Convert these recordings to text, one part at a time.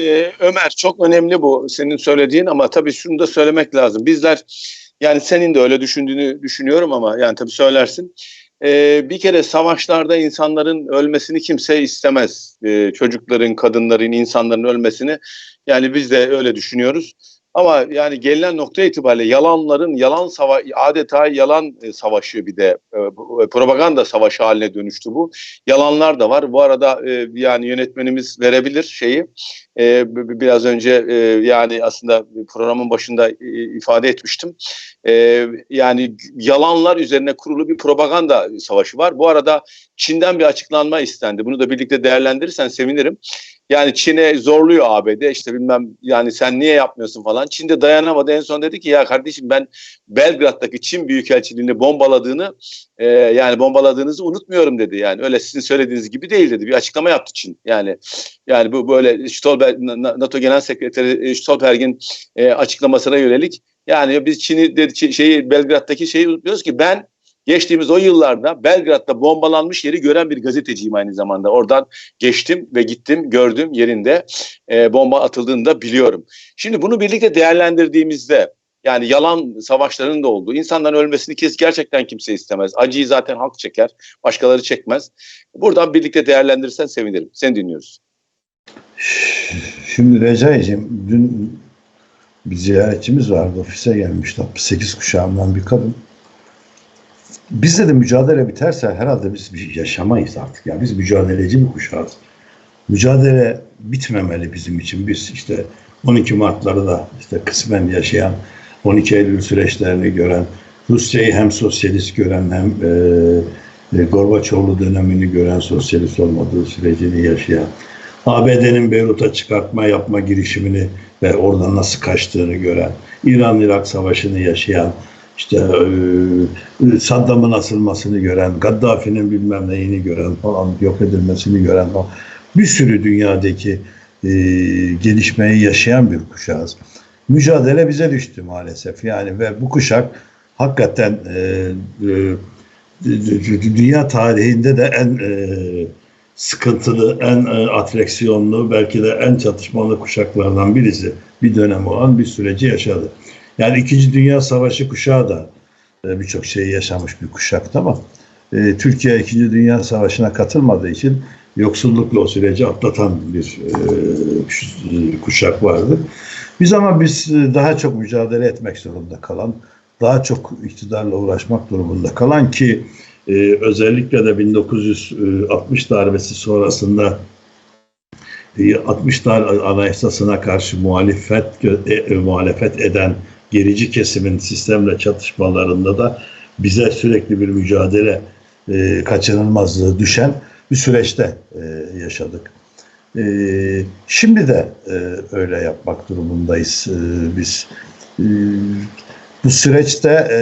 Ee, Ömer çok önemli bu senin söylediğin ama tabii şunu da söylemek lazım. Bizler yani senin de öyle düşündüğünü düşünüyorum ama yani tabii söylersin. Ee, bir kere savaşlarda insanların ölmesini kimse istemez. Ee, çocukların, kadınların, insanların ölmesini yani biz de öyle düşünüyoruz. Ama yani gelinen nokta itibariyle yalanların yalan sava adeta yalan e, savaşı bir de e, e, propaganda savaşı haline dönüştü bu. Yalanlar da var. Bu arada yani yönetmenimiz verebilir şeyi. Biraz önce yani aslında programın başında ifade etmiştim. Yani yalanlar üzerine kurulu bir propaganda savaşı var. Bu arada Çin'den bir açıklanma istendi. Bunu da birlikte değerlendirirsen sevinirim. Yani Çin'e zorluyor ABD işte bilmem yani sen niye yapmıyorsun falan. Çin de dayanamadı en son dedi ki ya kardeşim ben Belgrad'daki Çin Büyükelçiliğini bombaladığını e, yani bombaladığınızı unutmuyorum dedi. Yani öyle sizin söylediğiniz gibi değil dedi. Bir açıklama yaptı Çin. Yani yani bu böyle Stolberg, NATO Genel Sekreteri e, Stolberg'in e, açıklamasına yönelik yani biz Çin'i dedi, şeyi Belgrad'daki şeyi unutmuyoruz ki ben geçtiğimiz o yıllarda Belgrad'da bombalanmış yeri gören bir gazeteciyim aynı zamanda. Oradan geçtim ve gittim gördüm yerinde e, bomba atıldığını da biliyorum. Şimdi bunu birlikte değerlendirdiğimizde yani yalan savaşlarının da olduğu, insanların ölmesini kes gerçekten kimse istemez. Acıyı zaten halk çeker, başkaları çekmez. Buradan birlikte değerlendirirsen sevinirim. Seni dinliyoruz. Şimdi Recai'cim dün bir ziyaretçimiz vardı. Ofise gelmişti. 68 kuşağından bir kadın. Bizde de mücadele biterse herhalde biz yaşamayız artık. Ya biz mücadeleci bir kuşağız. Mücadele bitmemeli bizim için. Biz işte 12 Mart'ları da işte kısmen yaşayan, 12 Eylül süreçlerini gören, Rusya'yı hem sosyalist gören hem e, e, Gorbaçovlu dönemini gören, sosyalist olmadığı sürecini yaşayan, ABD'nin Beyrut'a çıkartma yapma girişimini ve oradan nasıl kaçtığını gören, İran-Irak savaşını yaşayan, işte e, Saddam'ın asılmasını gören, Gaddafi'nin bilmem neyini gören falan, yok edilmesini gören falan. Bir sürü dünyadaki e, gelişmeyi yaşayan bir kuşağız. Mücadele bize düştü maalesef yani ve bu kuşak hakikaten e, e, dünya tarihinde de en e, sıkıntılı, en e, atreksiyonlu, belki de en çatışmalı kuşaklardan birisi. Bir dönem olan bir süreci yaşadı. Yani İkinci Dünya Savaşı kuşağı da e, birçok şeyi yaşamış bir kuşaktı ama e, Türkiye İkinci Dünya Savaşı'na katılmadığı için yoksullukla o süreci atlatan bir e, kuşak vardı. Biz ama biz e, daha çok mücadele etmek zorunda kalan, daha çok iktidarla uğraşmak durumunda kalan ki e, özellikle de 1960 darbesi sonrasında e, 60'lar anayasasına karşı muhalefet e, muhalefet eden gerici kesimin sistemle çatışmalarında da bize sürekli bir mücadele e, kaçınılmazlığı düşen bir süreçte e, yaşadık. E, şimdi de e, öyle yapmak durumundayız e, biz. E, bu süreçte e,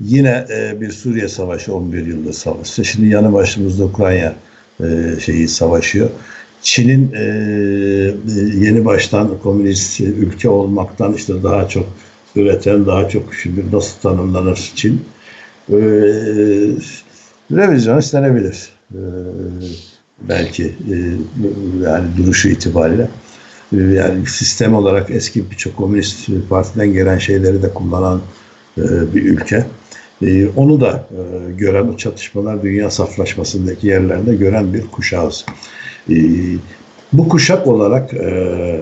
yine e, bir Suriye Savaşı 11 yılda savaşı. Şimdi yanı başımızda Ukrayna e, şeyi savaşıyor. Çin'in e, yeni baştan komünist ülke olmaktan işte daha çok üreten, daha çok şimdi nasıl tanımlanır Çin? E, revizyon istenebilir. E, belki e, yani duruşu itibariyle. E, yani sistem olarak eski birçok komünist partiden gelen şeyleri de kullanan e, bir ülke. E, onu da e, gören, o çatışmalar dünya saflaşmasındaki yerlerde gören bir kuşağız. E, bu kuşak olarak e,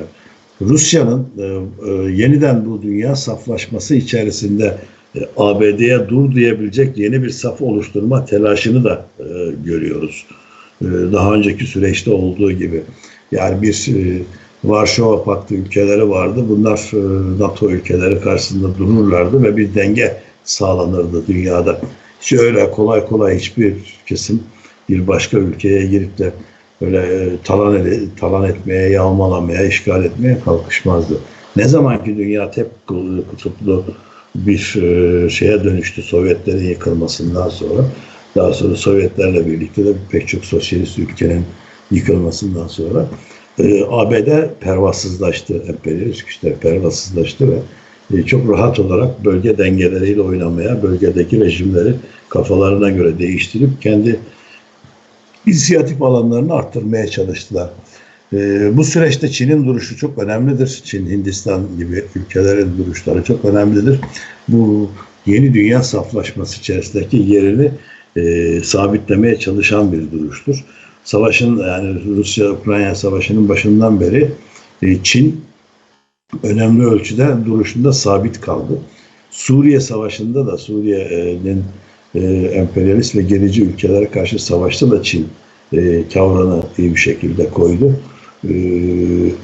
Rusya'nın e, e, yeniden bu dünya saflaşması içerisinde e, ABD'ye dur diyebilecek yeni bir saf oluşturma telaşını da e, görüyoruz. E, daha önceki süreçte olduğu gibi. Yani bir e, Varşova Paktı ülkeleri vardı. Bunlar e, NATO ülkeleri karşısında dururlardı ve bir denge sağlanırdı dünyada. Hiç öyle kolay kolay hiçbir kesim bir başka ülkeye girip de böyle e, talan, talan etmeye, yağmalamaya, işgal etmeye kalkışmazdı. Ne zaman ki dünya tek kutuplu bir e, şeye dönüştü Sovyetlerin yıkılmasından sonra, daha sonra Sovyetlerle birlikte de pek çok sosyalist ülkenin yıkılmasından sonra e, ABD pervasızlaştı, emperyalist güçler pervasızlaştı ve çok rahat olarak bölge dengeleriyle oynamaya, bölgedeki rejimleri kafalarına göre değiştirip kendi inisiyatif alanlarını arttırmaya çalıştılar. E, bu süreçte Çin'in duruşu çok önemlidir. Çin, Hindistan gibi ülkelerin duruşları çok önemlidir. Bu yeni dünya saflaşması içerisindeki yerini e, sabitlemeye çalışan bir duruştur. Savaşın yani Rusya-Ukrayna savaşının başından beri e, Çin önemli ölçüde duruşunda sabit kaldı. Suriye Savaşı'nda da Suriye'nin e, emperyalist ve gerici ülkelere karşı savaşta da Çin e, tavrını iyi bir şekilde koydu. E,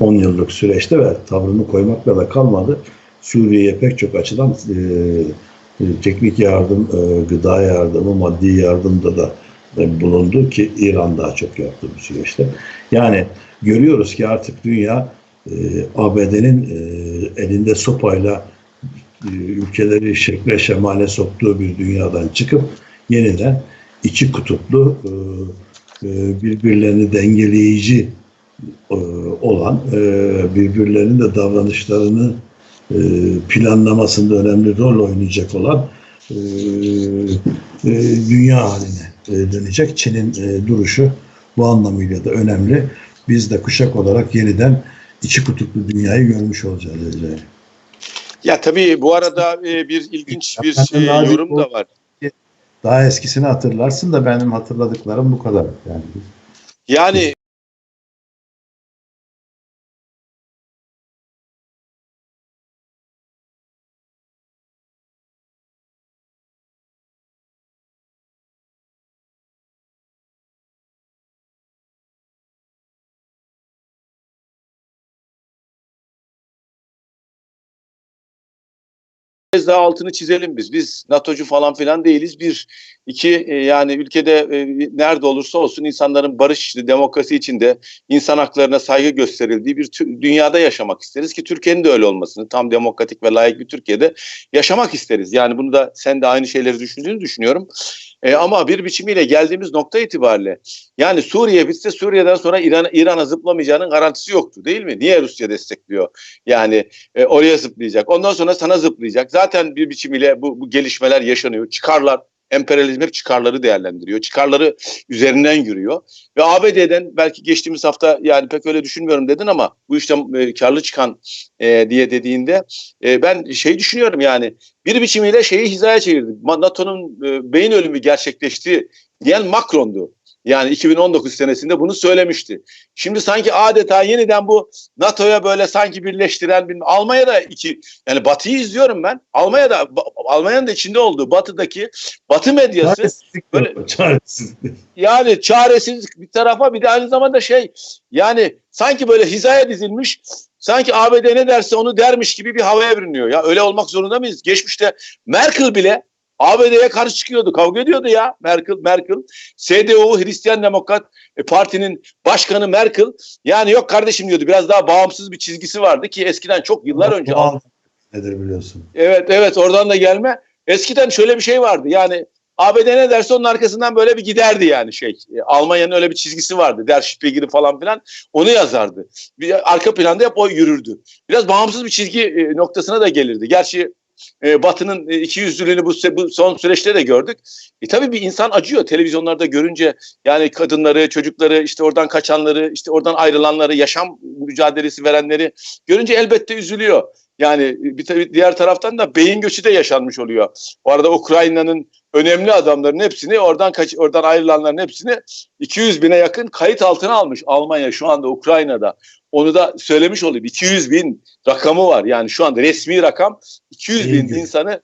10 yıllık süreçte ve tavrını koymakla da kalmadı. Suriye'ye pek çok açıdan e, e, teknik yardım, e, gıda yardımı, maddi yardımda da e, bulundu ki İran daha çok yaptı bu süreçte. Yani görüyoruz ki artık dünya e, ABD'nin e, elinde sopayla e, ülkeleri şekle şemale soktuğu bir dünyadan çıkıp yeniden iki kutuplu e, e, birbirlerini dengeleyici e, olan e, birbirlerinin de davranışlarını e, planlamasında önemli rol oynayacak olan e, e, dünya haline e, dönecek. Çin'in e, duruşu bu anlamıyla da önemli. Biz de kuşak olarak yeniden iki kutuplu dünyayı görmüş olacağız. Recep. Ya tabii bu arada e, bir ilginç bir daha yorum da var. Daha eskisini hatırlarsın da benim hatırladıklarım bu kadar. Yani Yani kez daha altını çizelim biz. Biz NATO'cu falan filan değiliz. Bir, iki e, yani ülkede e, nerede olursa olsun insanların barış demokrasi içinde insan haklarına saygı gösterildiği bir dünyada yaşamak isteriz ki Türkiye'nin de öyle olmasını tam demokratik ve layık bir Türkiye'de yaşamak isteriz. Yani bunu da sen de aynı şeyleri düşündüğünü düşünüyorum. E, ama bir biçimiyle geldiğimiz nokta itibariyle yani Suriye bitse Suriye'den sonra İran İran'a zıplamayacağının garantisi yoktu değil mi? Niye Rusya destekliyor? Yani e, oraya zıplayacak. Ondan sonra sana zıplayacak. Zaten bir biçimiyle bu, bu gelişmeler yaşanıyor. Çıkarlar, emperyalizm hep çıkarları değerlendiriyor. Çıkarları üzerinden yürüyor. Ve ABD'den belki geçtiğimiz hafta yani pek öyle düşünmüyorum dedin ama bu işten e, karlı çıkan e, diye dediğinde e, ben şey düşünüyorum yani bir biçimiyle şeyi hizaya çevirdi. NATO'nun e, beyin ölümü gerçekleşti diyen Macron'du. Yani 2019 senesinde bunu söylemişti. Şimdi sanki adeta yeniden bu NATO'ya böyle sanki birleştiren bir Almanya'da iki yani Batı'yı izliyorum ben. Almanya'da Almanya'nın da içinde olduğu Batı'daki Batı medyası çaresizlik böyle- çaresizlik. yani çaresiz bir tarafa bir de aynı zamanda şey yani sanki böyle hizaya dizilmiş sanki ABD ne derse onu dermiş gibi bir havaya bürünüyor. Ya öyle olmak zorunda mıyız? Geçmişte Merkel bile ABD'ye karşı çıkıyordu, kavga ediyordu ya Merkel. Merkel, CDU Hristiyan Demokrat e, Parti'nin başkanı Merkel. Yani yok kardeşim diyordu. Biraz daha bağımsız bir çizgisi vardı ki eskiden çok yıllar önce nedir biliyorsun. Evet evet oradan da gelme. Eskiden şöyle bir şey vardı. Yani ABD ne derse onun arkasından böyle bir giderdi yani şey. E, Almanya'nın öyle bir çizgisi vardı. Der Spiegel'i falan filan. Onu yazardı. Bir arka planda hep o yürürdü. Biraz bağımsız bir çizgi e, noktasına da gelirdi. Gerçi e, Batı'nın e, iki yüzlülüğünü bu, bu son süreçte de gördük. E tabii bir insan acıyor televizyonlarda görünce yani kadınları, çocukları, işte oradan kaçanları, işte oradan ayrılanları, yaşam mücadelesi verenleri görünce elbette üzülüyor. Yani bir tabii diğer taraftan da beyin göçü de yaşanmış oluyor. Bu arada Ukrayna'nın önemli adamların hepsini oradan kaç oradan ayrılanların hepsini 200 bine yakın kayıt altına almış Almanya şu anda Ukrayna'da. Onu da söylemiş olayım. 200 bin rakamı var. Yani şu anda resmi rakam 200 bin göçü. insanı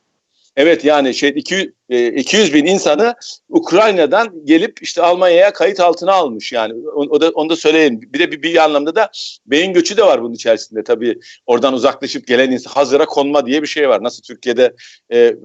Evet yani şey 200, e, 200 bin insanı Ukrayna'dan gelip işte Almanya'ya kayıt altına almış yani o, o da onu da söyleyeyim. Bir de bir, bir anlamda da beyin göçü de var bunun içerisinde tabii oradan uzaklaşıp gelen insan hazıra konma diye bir şey var. Nasıl Türkiye'de e,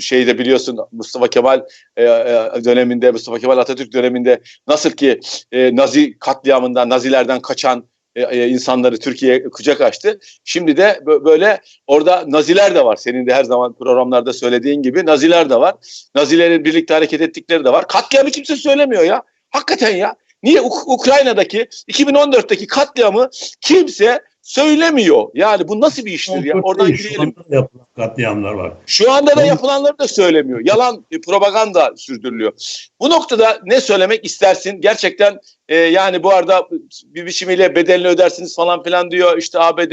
şeyde biliyorsun Mustafa Kemal e, e, döneminde Mustafa Kemal Atatürk döneminde nasıl ki e, Nazi katliamından Nazilerden kaçan e, e, insanları Türkiye'ye kucak açtı. Şimdi de bö- böyle orada Naziler de var. Senin de her zaman programlarda söylediğin gibi Naziler de var. Nazilerin birlikte hareket ettikleri de var. Katliamı kimse söylemiyor ya. Hakikaten ya. Niye Uk- Ukrayna'daki 2014'teki katliamı kimse söylemiyor. Yani bu nasıl bir iştir ya? Oradan Değil, şu girelim. anda da yapılan katliamlar var. Şu anda da yapılanları da söylemiyor. Yalan e, propaganda sürdürülüyor. Bu noktada ne söylemek istersin? Gerçekten e, yani bu arada bir biçimiyle bedelini ödersiniz falan filan diyor. İşte ABD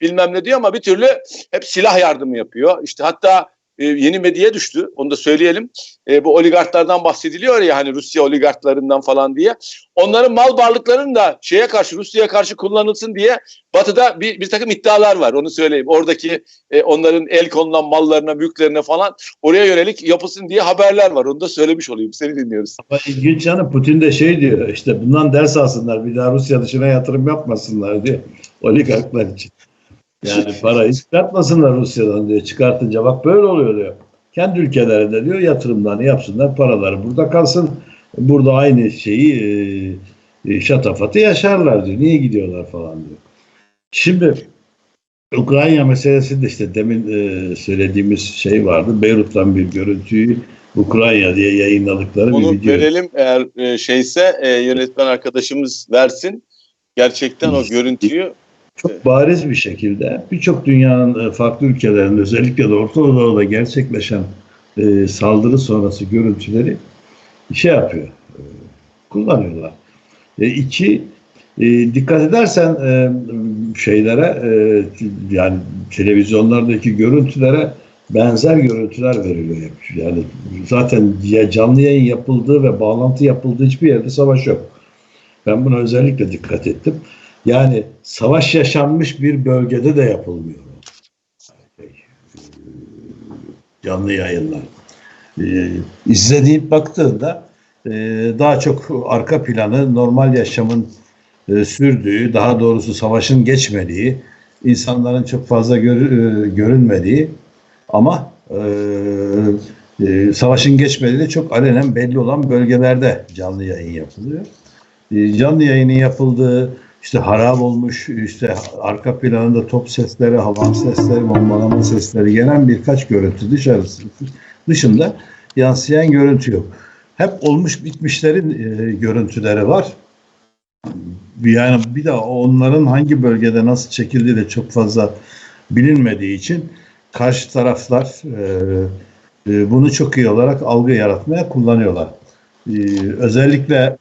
bilmem ne diyor ama bir türlü hep silah yardımı yapıyor. İşte hatta e, yeni medyaya düştü. Onu da söyleyelim. E, bu oligarklardan bahsediliyor ya hani Rusya oligarklarından falan diye. Onların mal varlıklarının da şeye karşı Rusya'ya karşı kullanılsın diye Batı'da bir, bir takım iddialar var. Onu söyleyeyim. Oradaki e, onların el konulan mallarına, mülklerine falan oraya yönelik yapılsın diye haberler var. Onu da söylemiş olayım. Seni dinliyoruz. Ama ilginç yanı Putin de şey diyor işte bundan ders alsınlar bir daha Rusya dışına yatırım yapmasınlar diyor oligarklar için. Yani parayı çıkartmasınlar Rusya'dan diyor. Çıkartınca bak böyle oluyor diyor. Kendi ülkelerinde diyor yatırımlarını yapsınlar paraları burada kalsın. Burada aynı şeyi e, e, şatafatı yaşarlar diyor. Niye gidiyorlar falan diyor. Şimdi Ukrayna meselesi de işte demin e, söylediğimiz şey vardı. Beyrut'tan bir görüntüyü Ukrayna diye yayınladıkları bir Onu video. verelim eğer e, şeyse e, yönetmen arkadaşımız versin. Gerçekten o görüntüyü çok bariz bir şekilde birçok dünyanın e, farklı ülkelerinde özellikle de Orta Doğu'da gerçekleşen e, saldırı sonrası görüntüleri şey yapıyor, e, kullanıyorlar. E, iki, e, dikkat edersen e, şeylere e, yani televizyonlardaki görüntülere benzer görüntüler veriliyor hep. Yani zaten ya canlı yayın yapıldığı ve bağlantı yapıldığı hiçbir yerde savaş yok. Ben buna özellikle dikkat ettim. Yani savaş yaşanmış bir bölgede de yapılmıyor. Canlı yayınlar. Ee, baktığında e, daha çok arka planı normal yaşamın e, sürdüğü, daha doğrusu savaşın geçmediği, insanların çok fazla e, görünmediği ama savaşın geçmediği çok alenen belli olan bölgelerde canlı yayın yapılıyor. Canlı yayının yapıldığı işte harap olmuş, işte arka planında top sesleri, havan sesleri, bombalama sesleri gelen birkaç görüntü dışarısı dışında yansıyan görüntü yok. Hep olmuş bitmişlerin e, görüntüleri var. Yani bir de onların hangi bölgede nasıl çekildiği de çok fazla bilinmediği için karşı taraflar e, e, bunu çok iyi olarak algı yaratmaya kullanıyorlar. E, özellikle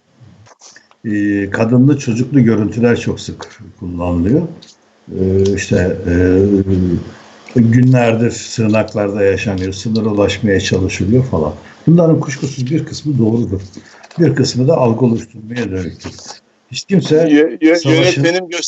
e, kadınlı çocuklu görüntüler çok sık kullanılıyor. E, işte e, günlerdir sığınaklarda yaşanıyor, sınır ulaşmaya çalışılıyor falan. Bunların kuşkusuz bir kısmı doğrudur. Bir kısmı da algı oluşturmaya dönüktür. Hiç kimse Yö- yö- Savaşın- yönetmenim